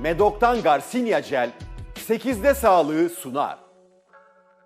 Medok'tan Garcinia Gel 8'de sağlığı sunar.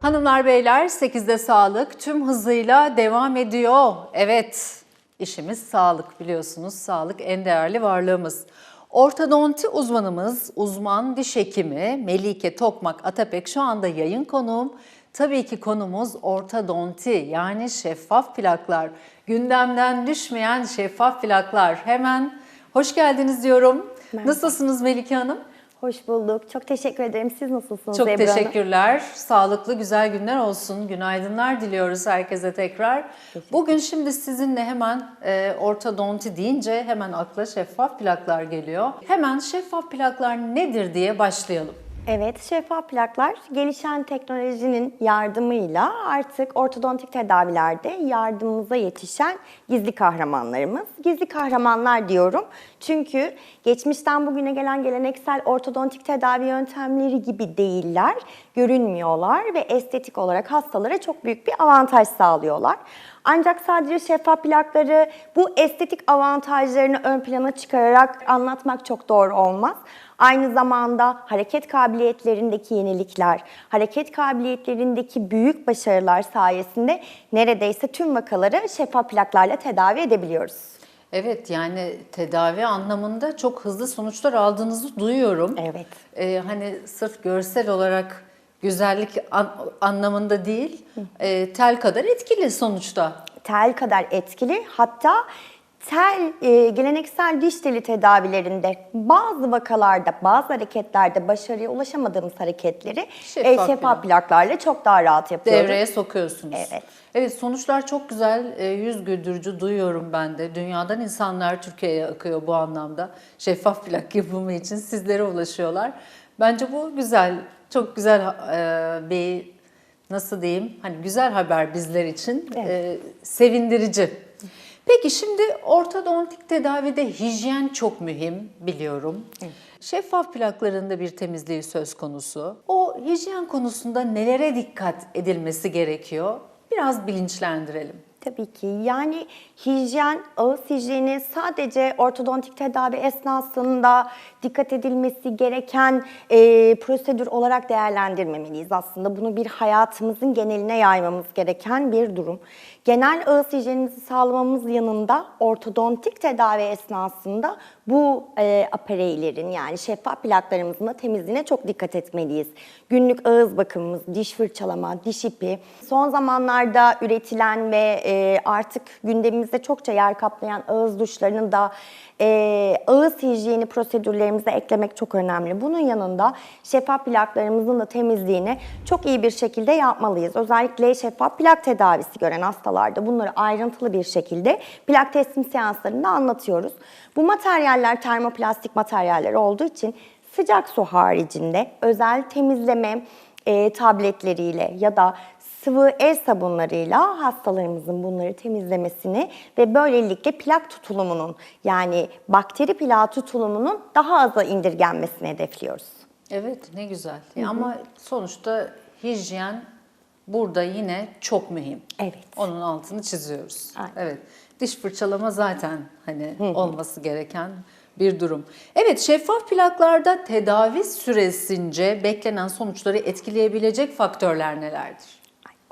Hanımlar beyler 8'de sağlık tüm hızıyla devam ediyor. Evet işimiz sağlık biliyorsunuz sağlık en değerli varlığımız. Ortodonti uzmanımız, uzman diş hekimi Melike Tokmak Atapek şu anda yayın konuğum. Tabii ki konumuz ortodonti yani şeffaf plaklar. Gündemden düşmeyen şeffaf plaklar. Hemen hoş geldiniz diyorum. Merhaba. Nasılsınız Melike Hanım? Hoş bulduk. Çok teşekkür ederim. Siz nasılsınız Çok Ebru Hanım? teşekkürler. Sağlıklı güzel günler olsun. Günaydınlar diliyoruz herkese tekrar. Bugün şimdi sizinle hemen e, ortodonti deyince hemen akla şeffaf plaklar geliyor. Hemen şeffaf plaklar nedir diye başlayalım. Evet, şeffaf plaklar gelişen teknolojinin yardımıyla artık ortodontik tedavilerde yardımımıza yetişen gizli kahramanlarımız. Gizli kahramanlar diyorum çünkü geçmişten bugüne gelen geleneksel ortodontik tedavi yöntemleri gibi değiller, görünmüyorlar ve estetik olarak hastalara çok büyük bir avantaj sağlıyorlar. Ancak sadece şeffaf plakları bu estetik avantajlarını ön plana çıkararak anlatmak çok doğru olmaz. Aynı zamanda hareket kabiliyetlerindeki yenilikler, hareket kabiliyetlerindeki büyük başarılar sayesinde neredeyse tüm vakaları şeffaf plaklarla tedavi edebiliyoruz. Evet yani tedavi anlamında çok hızlı sonuçlar aldığınızı duyuyorum. Evet. Ee, hani sırf görsel olarak güzellik an- anlamında değil, e, tel kadar etkili sonuçta. Tel kadar etkili hatta tel e, geleneksel diş teli tedavilerinde bazı vakalarda bazı hareketlerde başarıya ulaşamadığımız hareketleri Şeffaf e, şeffaf plak. plaklarla çok daha rahat yapıyoruz. Devreye sokuyorsunuz. Evet. Evet sonuçlar çok güzel, e, yüz güldürücü duyuyorum ben de. Dünyadan insanlar Türkiye'ye akıyor bu anlamda. Şeffaf plak yapımı için sizlere ulaşıyorlar. Bence bu güzel, çok güzel e, bir nasıl diyeyim, hani güzel haber bizler için, Evet. e, sevindirici. Peki şimdi ortodontik tedavide hijyen çok mühim biliyorum. Şeffaf plaklarında bir temizliği söz konusu. O hijyen konusunda nelere dikkat edilmesi gerekiyor? Biraz bilinçlendirelim. Tabii ki. Yani hijyen, ağız hijyeni sadece ortodontik tedavi esnasında dikkat edilmesi gereken e, prosedür olarak değerlendirmemeliyiz aslında. Bunu bir hayatımızın geneline yaymamız gereken bir durum. Genel ağız hijyenimizi sağlamamız yanında ortodontik tedavi esnasında bu e, apareylerin yani şeffaf plaklarımızın da temizliğine çok dikkat etmeliyiz. Günlük ağız bakımımız, diş fırçalama, diş ipi, son zamanlarda üretilen ve e, artık gündemimizde çokça yer kaplayan ağız duşlarının da e, ağız hijyeni prosedürlerimize eklemek çok önemli. Bunun yanında şeffaf plaklarımızın da temizliğini çok iyi bir şekilde yapmalıyız. Özellikle şeffaf plak tedavisi gören hastalarda bunları ayrıntılı bir şekilde plak teslim seanslarında anlatıyoruz. Bu materyaller termoplastik materyaller olduğu için sıcak su haricinde özel temizleme e, tabletleriyle ya da sıvı el sabunlarıyla hastalarımızın bunları temizlemesini ve böylelikle plak tutulumunun yani bakteri plağı tutulumunun daha aza indirgenmesini hedefliyoruz. Evet ne güzel. Ama sonuçta hijyen burada yine çok mühim. Evet. Onun altını çiziyoruz. Aynen. Evet. Diş fırçalama zaten hani olması gereken bir durum. Evet, şeffaf plaklarda tedavi süresince beklenen sonuçları etkileyebilecek faktörler nelerdir?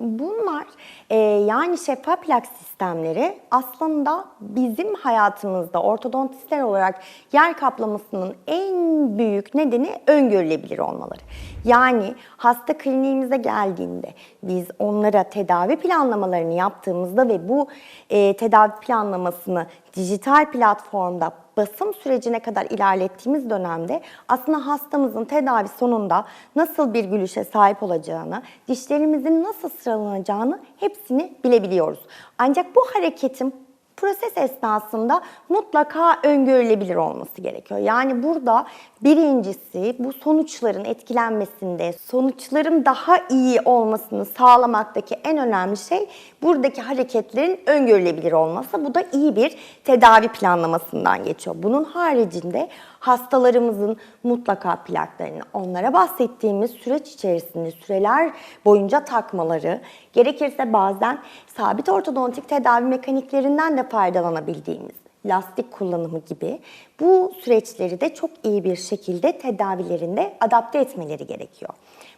Bunlar e, yani şeffaf plak sistemleri aslında bizim hayatımızda ortodontistler olarak yer kaplamasının en büyük nedeni öngörülebilir olmaları. Yani hasta kliniğimize geldiğinde biz onlara tedavi planlamalarını yaptığımızda ve bu e, tedavi planlamasını dijital platformda basım sürecine kadar ilerlettiğimiz dönemde aslında hastamızın tedavi sonunda nasıl bir gülüşe sahip olacağını, dişlerimizin nasıl sıralanacağını hepsini bilebiliyoruz. Ancak bu hareketin proses esnasında mutlaka öngörülebilir olması gerekiyor. Yani burada birincisi bu sonuçların etkilenmesinde, sonuçların daha iyi olmasını sağlamaktaki en önemli şey buradaki hareketlerin öngörülebilir olması. Bu da iyi bir tedavi planlamasından geçiyor. Bunun haricinde hastalarımızın mutlaka plaklarını onlara bahsettiğimiz süreç içerisinde süreler boyunca takmaları, gerekirse bazen sabit ortodontik tedavi mekaniklerinden de faydalanabildiğimiz lastik kullanımı gibi bu süreçleri de çok iyi bir şekilde tedavilerinde adapte etmeleri gerekiyor.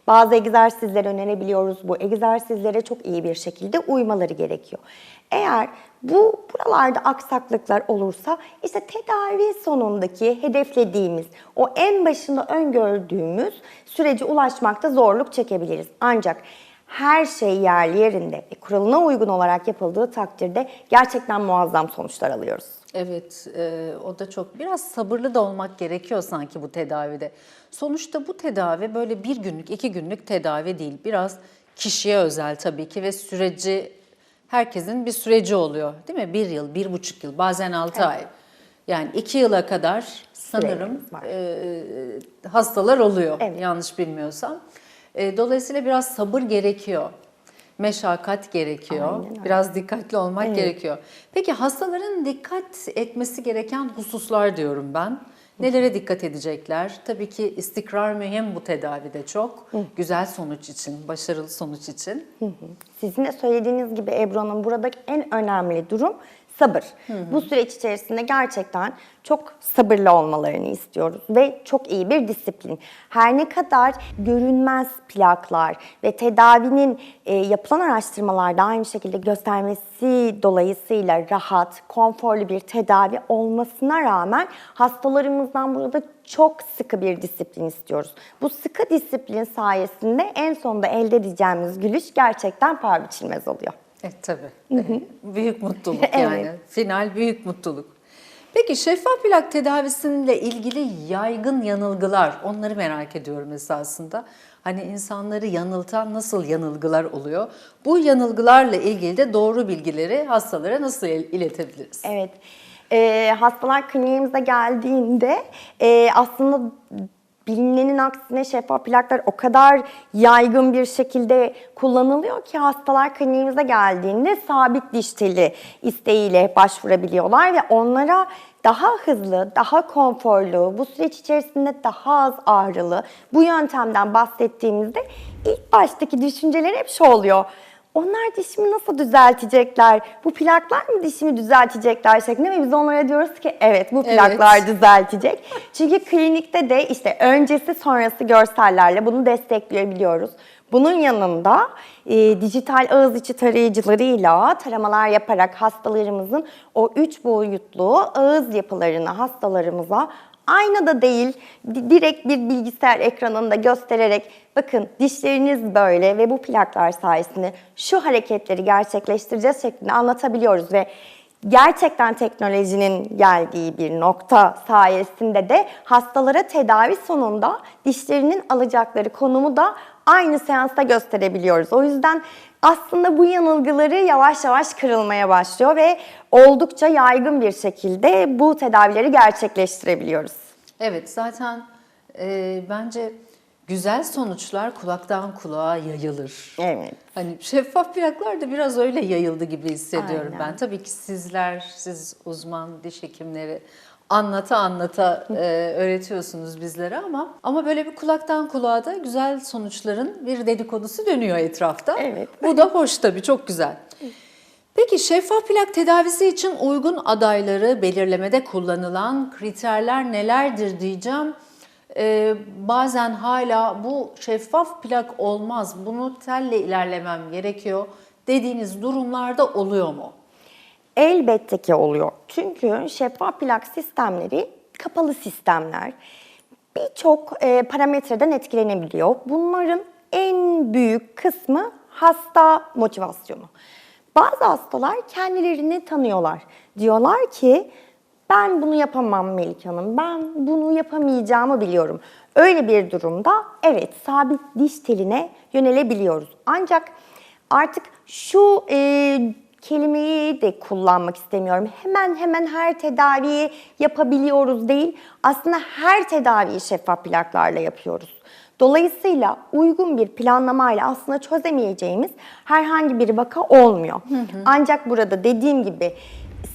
Bazı egzersizler önerebiliyoruz. Bu egzersizlere çok iyi bir şekilde uymaları gerekiyor. Eğer bu buralarda aksaklıklar olursa işte tedavi sonundaki hedeflediğimiz o en başında öngördüğümüz sürece ulaşmakta zorluk çekebiliriz. Ancak her şey yerli yerinde ve kuralına uygun olarak yapıldığı takdirde gerçekten muazzam sonuçlar alıyoruz. Evet, e, o da çok biraz sabırlı da olmak gerekiyor sanki bu tedavide. Sonuçta bu tedavi böyle bir günlük, iki günlük tedavi değil. Biraz kişiye özel tabii ki ve süreci herkesin bir süreci oluyor, değil mi? Bir yıl, bir buçuk yıl, bazen altı ay. Yani iki yıla kadar sanırım var. e, hastalar oluyor, Evet. yanlış bilmiyorsam. E, dolayısıyla biraz sabır gerekiyor. Meşakkat gerekiyor. Aynen öyle. Biraz dikkatli olmak gerekiyor. Peki hastaların dikkat etmesi gereken hususlar diyorum ben. Nelere dikkat edecekler? Tabii ki istikrar mühim bu tedavide çok. Güzel sonuç için, başarılı sonuç için. Sizin de söylediğiniz gibi Ebru Hanım buradaki en önemli durum sabır. Bu süreç içerisinde gerçekten çok sabırlı olmalarını istiyoruz ve çok iyi bir disiplin. Her ne kadar görünmez plaklar ve tedavinin e, yapılan araştırmalarda aynı şekilde göstermesi dolayısıyla rahat, konforlu bir tedavi olmasına rağmen hastalarımızdan burada çok sıkı bir disiplin istiyoruz. Bu sıkı disiplin sayesinde en sonunda elde edeceğimiz gülüş gerçekten paha biçilmez oluyor. Evet tabii. büyük mutluluk yani. Evet. Final büyük mutluluk. Peki şeffaf plak tedavisiyle ilgili yaygın yanılgılar, onları merak ediyorum esasında. Hani insanları yanıltan nasıl yanılgılar oluyor? Bu yanılgılarla ilgili de doğru bilgileri hastalara nasıl il- iletebiliriz? Evet. Ee, hastalar kliniğimize geldiğinde e, aslında bilinenin aksine şeffaf plaklar o kadar yaygın bir şekilde kullanılıyor ki hastalar kliniğimize geldiğinde sabit diş teli isteğiyle başvurabiliyorlar ve onlara daha hızlı, daha konforlu, bu süreç içerisinde daha az ağrılı bu yöntemden bahsettiğimizde ilk baştaki düşünceler hep şu oluyor. Onlar dişimi nasıl düzeltecekler? Bu plaklar mı dişimi düzeltecekler şeklinde ve biz onlara diyoruz ki evet bu plaklar düzeltecek. Çünkü klinikte de işte öncesi sonrası görsellerle bunu destekleyebiliyoruz. Bunun yanında e, dijital ağız içi tarayıcılarıyla taramalar yaparak hastalarımızın o üç boyutlu ağız yapılarını hastalarımıza Aynada değil, di- direkt bir bilgisayar ekranında göstererek bakın dişleriniz böyle ve bu plaklar sayesinde şu hareketleri gerçekleştireceğiz şeklinde anlatabiliyoruz ve gerçekten teknolojinin geldiği bir nokta sayesinde de hastalara tedavi sonunda dişlerinin alacakları konumu da aynı seansta gösterebiliyoruz. O yüzden aslında bu yanılgıları yavaş yavaş kırılmaya başlıyor ve oldukça yaygın bir şekilde bu tedavileri gerçekleştirebiliyoruz. Evet zaten e, bence güzel sonuçlar kulaktan kulağa yayılır. Evet. Hani şeffaf plaklar da biraz öyle yayıldı gibi hissediyorum Aynen. ben. Tabii ki sizler, siz uzman diş hekimleri anlata anlata e, öğretiyorsunuz bizlere ama ama böyle bir kulaktan kulağa da güzel sonuçların bir dedikodusu dönüyor etrafta. Evet. Bu da hoş tabii, çok güzel. Peki şeffaf plak tedavisi için uygun adayları belirlemede kullanılan kriterler nelerdir diyeceğim. Ee, bazen hala bu şeffaf plak olmaz, bunu telle ilerlemem gerekiyor dediğiniz durumlarda oluyor mu? Elbette ki oluyor. Çünkü şeffaf plak sistemleri kapalı sistemler. Birçok e, parametreden etkilenebiliyor. Bunların en büyük kısmı hasta motivasyonu. Bazı hastalar kendilerini tanıyorlar. Diyorlar ki ben bunu yapamam Melike Hanım, ben bunu yapamayacağımı biliyorum. Öyle bir durumda evet sabit diş teline yönelebiliyoruz. Ancak artık şu e, kelimeyi de kullanmak istemiyorum. Hemen hemen her tedaviyi yapabiliyoruz değil. Aslında her tedaviyi şeffaf plaklarla yapıyoruz. Dolayısıyla uygun bir planlamayla aslında çözemeyeceğimiz herhangi bir vaka olmuyor. Ancak burada dediğim gibi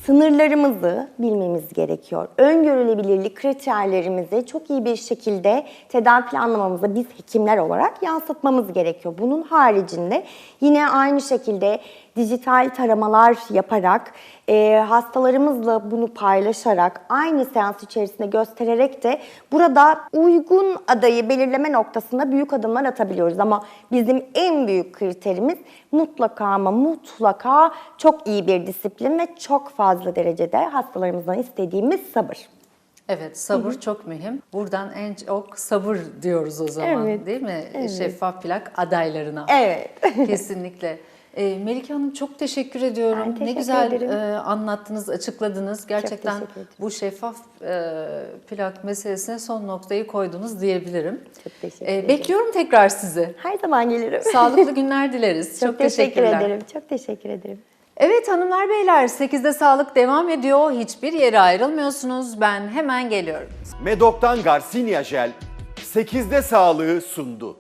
sınırlarımızı bilmemiz gerekiyor. Öngörülebilirlik kriterlerimizi çok iyi bir şekilde tedavi planlamamıza biz hekimler olarak yansıtmamız gerekiyor. Bunun haricinde yine aynı şekilde dijital taramalar yaparak e, hastalarımızla bunu paylaşarak aynı seans içerisinde göstererek de burada uygun adayı belirleme noktasında büyük adımlar atabiliyoruz. Ama bizim en büyük kriterimiz mutlaka ama mutlaka çok iyi bir disiplin ve çok fazla derecede hastalarımızdan istediğimiz sabır. Evet sabır çok mühim. Buradan en çok sabır diyoruz o zaman Evet, değil mi? Şeffaf plak adaylarına. Evet. Kesinlikle. E, Melike Hanım çok teşekkür ediyorum. Ben ne teşekkür güzel ederim. e, anlattınız, açıkladınız. Gerçekten teşekkür bu şeffaf e, plak meselesine son noktayı koydunuz diyebilirim. Çok teşekkür E, ederim. bekliyorum tekrar sizi. Her zaman gelirim. Sağlıklı günler dileriz. Çok, çok teşekkür ederim. Çok teşekkür ederim. Evet hanımlar beyler 8'de sağlık devam ediyor. Hiçbir yere ayrılmıyorsunuz. Ben hemen geliyorum. Medok'tan Garcinia Jel 8'de sağlığı sundu.